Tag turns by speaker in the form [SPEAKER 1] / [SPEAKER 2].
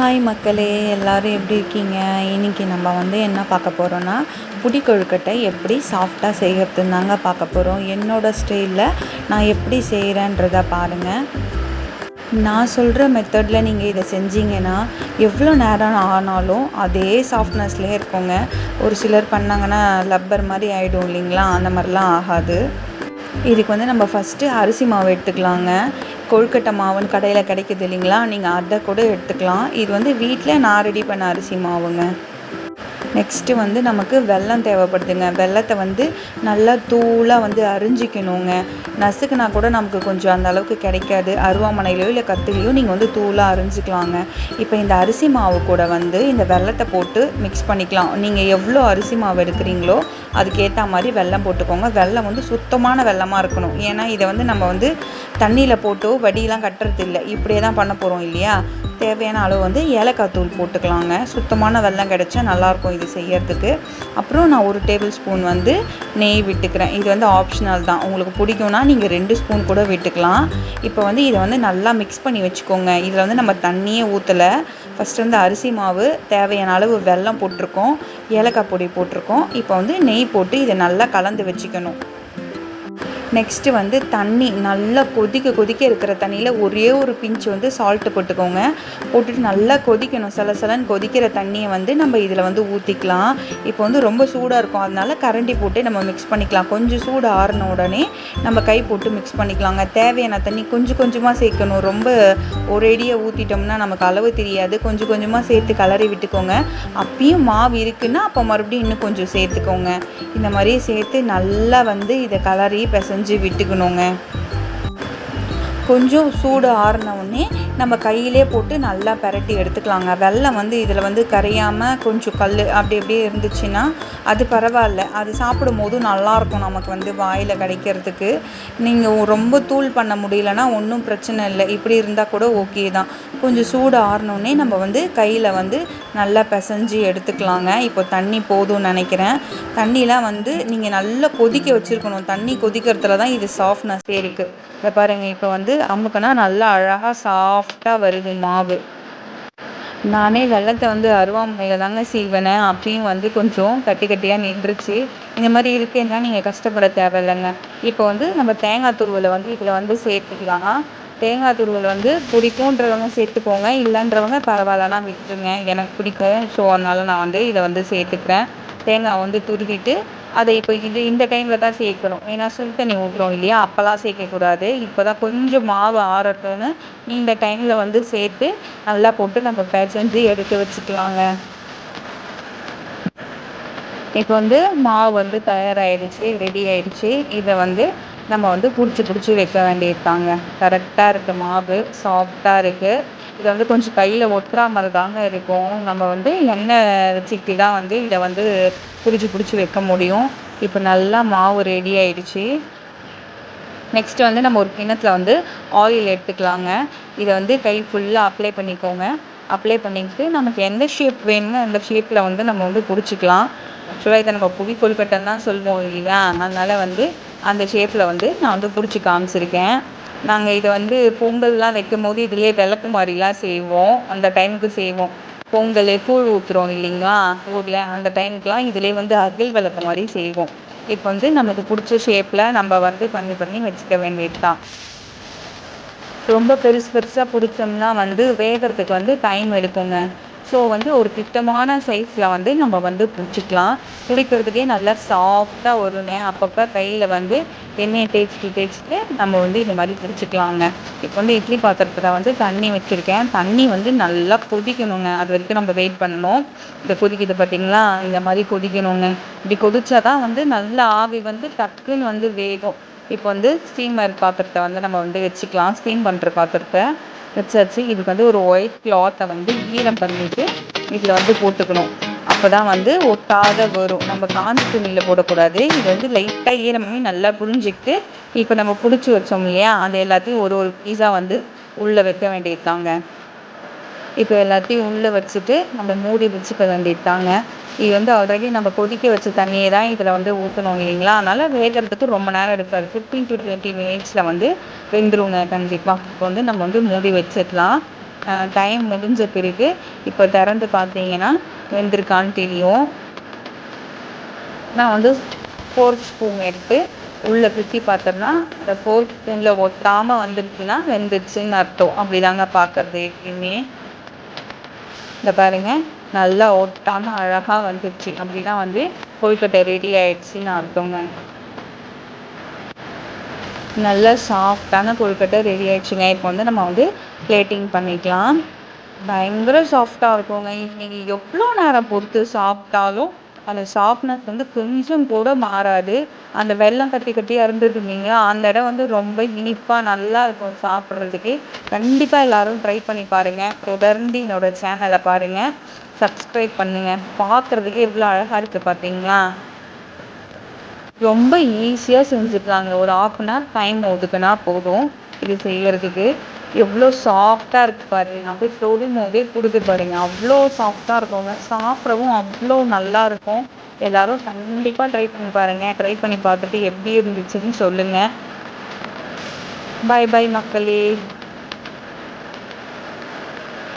[SPEAKER 1] Hi மக்களே எல்லோரும் எப்படி இருக்கீங்க? இன்றைக்கி நம்ம வந்து என்ன பார்க்க போகிறோன்னா புடி கொழுக்கட்டை எப்படி சாஃப்டாக செய்கிறதுன்னு தாங்க பார்க்க போகிறோம் என்னோடய ஸ்டைலில் நான் எப்படி செய்கிறேன்றதை பாருங்கள் நான் சொல்கிற மெத்தடில் நீங்கள் இதை செஞ்சீங்கன்னா எவ்வளோ நேரம் ஆனாலும் அதே சாஃப்ட்னஸ்லேயே இருக்குங்க. ஒரு சிலர் பண்ணாங்கன்னா லப்பர் மாதிரி ஆகிடும் இல்லைங்களா? அந்த மாதிரிலாம் ஆகாது. இதுக்கு வந்து நம்ம ஃபஸ்ட்டு அரிசி மாவு எடுத்துக்கலாங்க. கொழுக்கட்டை மாவுன்னு கடையில் கிடைக்கிது இல்லைங்களா? நீங்கள் அதை கூட எடுத்துக்கலாம். இது வந்து வீட்டில் நான் ரெடி பண்ண அரிசி மாவுங்க. நெக்ஸ்ட்டு வந்து நமக்கு வெல்லம் தேவைப்படுதுங்க. வெல்லத்தை வந்து நல்லா தூளாக வந்து அரிஞ்சிக்கணுங்க. நசுக்குனா கூட நமக்கு கொஞ்சம் அந்த அளவுக்கு கிடைக்காது. அருவாமனையிலையோ இல்லை கத்திலையோ நீங்கள் வந்து தூளாக அரிஞ்சிக்கலாங்க. இப்போ இந்த அரிசி மாவு கூட வந்து இந்த வெல்லத்தை போட்டு மிக்ஸ் பண்ணிக்கலாம். நீங்கள் எவ்வளோ அரிசி மாவு எடுக்கிறீங்களோ அதுக்கேற்ற மாதிரி வெள்ளம் போட்டுக்கோங்க. வெள்ளம் வந்து சுத்தமான வெல்லமாக இருக்கணும். ஏன்னா இதை வந்து நம்ம வந்து தண்ணியில் போட்டோ வடியெலாம் கட்டுறது இல்லை இப்படியே தான் பண்ண போகிறோம் இல்லையா? தேவையான அளவு வந்து ஏலக்காய் தூள் போட்டுக்கலாங்க. சுத்தமான வெல்லம் கிடச்சா நல்லாயிருக்கும் இது செய்யறதுக்கு. அப்புறம் நான் ஒரு டேபிள் ஸ்பூன் வந்து நெய் விட்டுக்கிறேன். இது வந்து ஆப்ஷனல் தான். உங்களுக்கு பிடிக்கும்னா நீங்கள் ரெண்டு ஸ்பூன் கூட விட்டுக்கலாம். இப்போ வந்து இதை வந்து நல்லா மிக்ஸ் பண்ணி வச்சுக்கோங்க. இதில் வந்து நம்ம தண்ணியே ஊற்றலை ஃபஸ்ட்டு வந்து அரிசி மாவு தேவையான அளவு வெல்லம் போட்டிருக்கோம். ஏலக்காய் பொடி போட்டிருக்கோம். இப்போ வந்து நெய் போட்டு இதை நல்லா கலந்து வச்சுக்கணும். நெக்ஸ்ட்டு வந்து தண்ணி நல்லா கொதிக்க கொதிக்க இருக்கிற தண்ணியில் ஒரே ஒரு பிஞ்சு வந்து சால்ட்டு போட்டுக்கோங்க. போட்டுட்டு நல்லா கொதிக்கணும். சில சிலன்னு கொதிக்கிற தண்ணியை வந்து நம்ம இதில் வந்து ஊற்றிக்கலாம் இப்போ வந்து ரொம்ப சூடாக இருக்கும். அதனால கரண்டி போட்டு நம்ம மிக்ஸ் பண்ணிக்கலாம். கொஞ்சம் சூடு ஆறின உடனே நம்ம கை போட்டு மிக்ஸ் பண்ணிக்கலாங்க. தேவையான தண்ணி கொஞ்சம் கொஞ்சமாக சேர்க்கணும். ரொம்ப ஒரேடியாக ஊற்றிட்டோம்னா நமக்கு அளவு தெரியாது. கொஞ்சம் கொஞ்சமாக சேர்த்து கலரி விட்டுக்கோங்க. அப்பயும் மாவு இருக்குன்னா அப்போ மறுபடியும் இன்னும் கொஞ்சம் சேர்த்துக்கோங்க. இந்த மாதிரி சேர்த்து நல்லா வந்து இதை கலரி பிசைஞ்சு செஞ்சு விட்டுக்கணுங்க. கொஞ்சம் சூடு ஆறின உடனே நம்ம கையிலே போட்டு நல்லா பரட்டி எடுத்துக்கலாங்க. வெள்ளம் வந்து இதில் வந்து கரையாமல் கொஞ்சம் கல் அப்படி அப்படியே இருந்துச்சுன்னா அது பரவாயில்ல. அது சாப்பிடும் போதும் நல்லாயிருக்கும் நமக்கு வந்து வாயில் கிடைக்கிறதுக்கு. நீங்கள் ரொம்ப தூள் பண்ண முடியலன்னா ஒன்றும் பிரச்சனை இல்லை. இப்படி இருந்தால் கூட ஓகே தான். கொஞ்சம் சூடு ஆறினோடனே நம்ம வந்து கையில் வந்து நல்லா பிசைஞ்சு எடுத்துக்கலாங்க. இப்போ தண்ணி போதும்னு நினைக்கிறேன். தண்ணிலாம் வந்து நீங்கள் நல்லா கொதிக்க வச்சுருக்கணும். தண்ணி கொதிக்கிறதுல தான் இது சாஃப்ட்னஸ் இருக்குது இதை பாருங்கள் இப்போ வந்து அமுக்குனா நல்லா அழகாக சாஃப்டாக வருது மாவு. நானே வெள்ளத்தை வந்து அருவாமனையில் தாங்க செய்வேனே அப்பயும் வந்து கொஞ்சம் கட்டி கட்டியாக நின்றுச்சு. இந்த மாதிரி இருக்குன்னா நீங்கள் கஷ்டப்பட தேவையில்லைங்க. இப்போ வந்து நம்ம தேங்காய் துருவலை வந்து இதில் வந்து சேர்த்துக்கலாம். தேங்காய் துருவல் வந்து பிடிக்குன்றவங்க சேர்த்துக்கோங்க. இல்லைன்றவங்க பரவாயில்லனா விட்டுருங்க. எனக்கு பிடிக்கும் ஸோ அதனால் நான் வந்து இதை வந்து சேர்த்துக்கிறேன். தேங்காய் வந்து துருவிட்டு அதை இப்போ இது இந்த டைமில் தான் சேர்க்கணும். ஏன்னா சுடு தண்ணி ஊற்றுறோம் இல்லையா? அப்போல்லாம் சேர்க்கக்கூடாது. இப்போ தான் கொஞ்சம் மாவு ஆறட்டும்னு இந்த டைமில் வந்து சேர்த்து நல்லா போட்டு நம்ம பிசைஞ்சு எடுத்து வச்சுக்கலாங்க. இப்போ வந்து மாவு வந்து தயாராகிடுச்சு ரெடி ஆயிடுச்சு. இதை வந்து நம்ம வந்து பிடிச்சி பிடிச்சி வைக்க வேண்டியிருக்காங்க கரெக்டாக இருக்குது மாவு. சாஃப்டாக இருக்குது இதை வந்து கொஞ்சம் கையில் ஒட்டுறா மாதிரி தாங்க இருக்கும். நம்ம வந்து எண்ணெய் சிக்கி தான் வந்து இதை வந்து பிடிச்சி பிடிச்சி வைக்க முடியும். இப்போ நல்லா மாவு ரெடி ஆயிடுச்சு. நெக்ஸ்ட்டு வந்து நம்ம ஒரு கிண்ணத்தில் வந்து ஆயில் எடுத்துக்கலாங்க. இதை வந்து கை ஃபுல்லாக அப்ளை பண்ணிக்கோங்க. அப்ளை பண்ணிக்கிட்டு நமக்கு எந்த ஷேப் வேணுமோ அந்த ஷேப்பில் வந்து நம்ம வந்து பிடிச்சிக்கலாம். ஆக்சுவலாக இதை நம்ம புவி கொழுக்கட்டைன்னு தான் சொல்லுவோம் இல்லையா? அதனால் வந்து அந்த ஷேப்பில் வந்து நான் வந்து பிடிச்சி காமிச்சிருக்கேன். நாங்கள் இதை வந்து பொங்கல்லாம் வைக்கும் போது இதுலேயே விளக்கு மாதிரிலாம் செய்வோம். அந்த டைமுக்கு செய்வோம். பொங்கல் கூழ் ஊற்றுறோம் இல்லைங்களா? ஊரில் அந்த டைமுக்குலாம் இதிலே வந்து அகல் விளக்கு மாதிரி செய்வோம். இப்போ வந்து நமக்கு பிடிச்ச ஷேப்பில் நம்ம வந்து பண்ணி பண்ணி வச்சுக்க வேண்டியது தான் ரொம்ப பெருசு பெருசாக பிடிச்சோம்னா வந்து வேகிறதுக்கு வந்து டைம் எடுக்குங்க. ஸோ வந்து ஒரு திட்டமான சைஸில் வந்து நம்ம வந்து பிடிச்சிக்கலாம். பிடிக்கிறதுக்கே நல்லா சாஃப்டாக வருங்க அப்பப்போ கையில் வந்து எண்ணெயை தேய்ச்சிட்டு தேய்ச்சிட்டு நம்ம வந்து இந்த மாதிரி பிடிச்சிக்கலாங்க. இப்போ வந்து இட்லி பாத்திரத்தில் வந்து தண்ணி வச்சுருக்கேன். தண்ணி வந்து நல்லா கொதிக்கணுங்க. அது வரைக்கும் நம்ம வெயிட் பண்ணணும். இந்த கொதிக்குது பார்த்தீங்களா இந்த மாதிரி கொதிக்கணுங்க. இப்படி கொதிச்சா தான் வந்து நல்லா ஆவி வந்து டக்குன்னு வந்து வேகும். இப்போ வந்து ஸ்டீமர் பாத்திரத்தை வந்து நம்ம வந்து வச்சுக்கலாம். ஸ்டீம் பண்ணுற பாத்திரத்தை. வச்சாச்சு இதுக்கு வந்து ஒரு ஒயிட் கிளாத்தை வந்து ஈரம் பண்ணிவிட்டு இதில் வந்து போட்டுக்கணும். அப்போ தான் வந்து ஒட்டாத வரும். நம்ம காஞ்சி துணியில் போடக்கூடாது. இது வந்து லைட்டாக ஈரமே நல்லா புரிஞ்சிக்கிட்டு இப்போ நம்ம பிடிச்சி வச்சோம் இல்லையா? அது எல்லாத்தையும் ஒரு ஒரு பீஸாக வந்து உள்ளே வைக்க வேண்டியது தாங்க இப்போ எல்லாத்தையும் உள்ளே வச்சுட்டு நம்ம மூடி வச்சுக்க வேண்டியது தாங்க இது வந்து ஆல்ரெடி நம்ம கொதிக்க வச்ச தண்ணியை தான் இதில் வந்து ஊற்றணும் இல்லைங்களா? அதனால் வேகிறதுக்கு ரொம்ப நேரம் எடுக்காது. ஃபிஃப்டீன் டு டுவெண்ட்டி மினிட்ஸில் வந்து வெந்துருங்க கண்டிப்பாக இப்போ வந்து நம்ம வந்து மூடி வச்சிடலாம். டைம் முடிஞ்ச பிறகு இப்போ திறந்து பார்த்தீங்கன்னா வெந்திருக்கான்னு தெரியும். நான் வந்து ஃபோர்க் ஸ்பூன் எடுத்து உள்ளே பிச்சு பார்த்தோம்னா இந்த ஃபோர்க் ஸ்பூனில் ஒட்டாமல் வந்துருச்சுன்னா வெந்துருச்சுன்னு அர்த்தம். அப்படிதாங்க பார்க்கறது எப்பயுமே. இந்த பாருங்கள் நல்லா ஒட்டாமல் அழகாக வந்துடுச்சு அப்படின்னா வந்து கொழுக்கட்டை ரெடி ஆயிடுச்சுன்னு அர்த்தங்க நல்ல சாஃப்டான கொழுக்கட்டை ரெடி ஆயிடுச்சுங்க. இப்போ வந்து நம்ம வந்து பிளேட்டிங் பண்ணிக்கலாம். பயங்கர சாஃப்டாக இருக்குங்க. நீங்கள் எவ்வளோ நேரம் பொறுத்து சாப்பிட்டாலும் அந்த ஷார்ப்னஸ் வந்து கொஞ்சம் கூட மாறாது. அந்த வெல்லம் கட்டி கட்டியாக இருந்ததுங்க அந்த இடம் வந்து ரொம்ப இனிப்பாக நல்லா இருக்கும் சாப்பிட்றதுக்கு. கண்டிப்பாக எல்லோரும் ட்ரை பண்ணி பாருங்கள் தொடர்ந்து என்னோடய சேனலை பாருங்கள் சப்ஸ்கிரைப் பண்ணுங்கள் பார்க்குறதுக்கு எவ்வளோ அழகாக இருக்குது பார்த்தீங்களா ரொம்ப ஈஸியாக செஞ்சுக்கலாங்க ஒரு ஆஃப் அன் ஹவர் டைம் ஒதுக்குனா போதும். இது செய்கிறதுக்கு எவ்வளோ சாஃப்டாக இருக்குது பாருங்க அப்படியே தொடும் போதே கொடுத்து பாருங்க. அவ்வளோ சாஃப்டாக இருக்குங்க சாப்பிடவும் அவ்வளோ நல்லா இருக்கும். எல்லாரும் கண்டிப்பாக ட்ரை பண்ணி பாருங்கள் ட்ரை பண்ணி பார்த்துட்டு எப்படி இருந்துச்சுன்னு சொல்லுங்கள் பாய் பாய் மக்களே.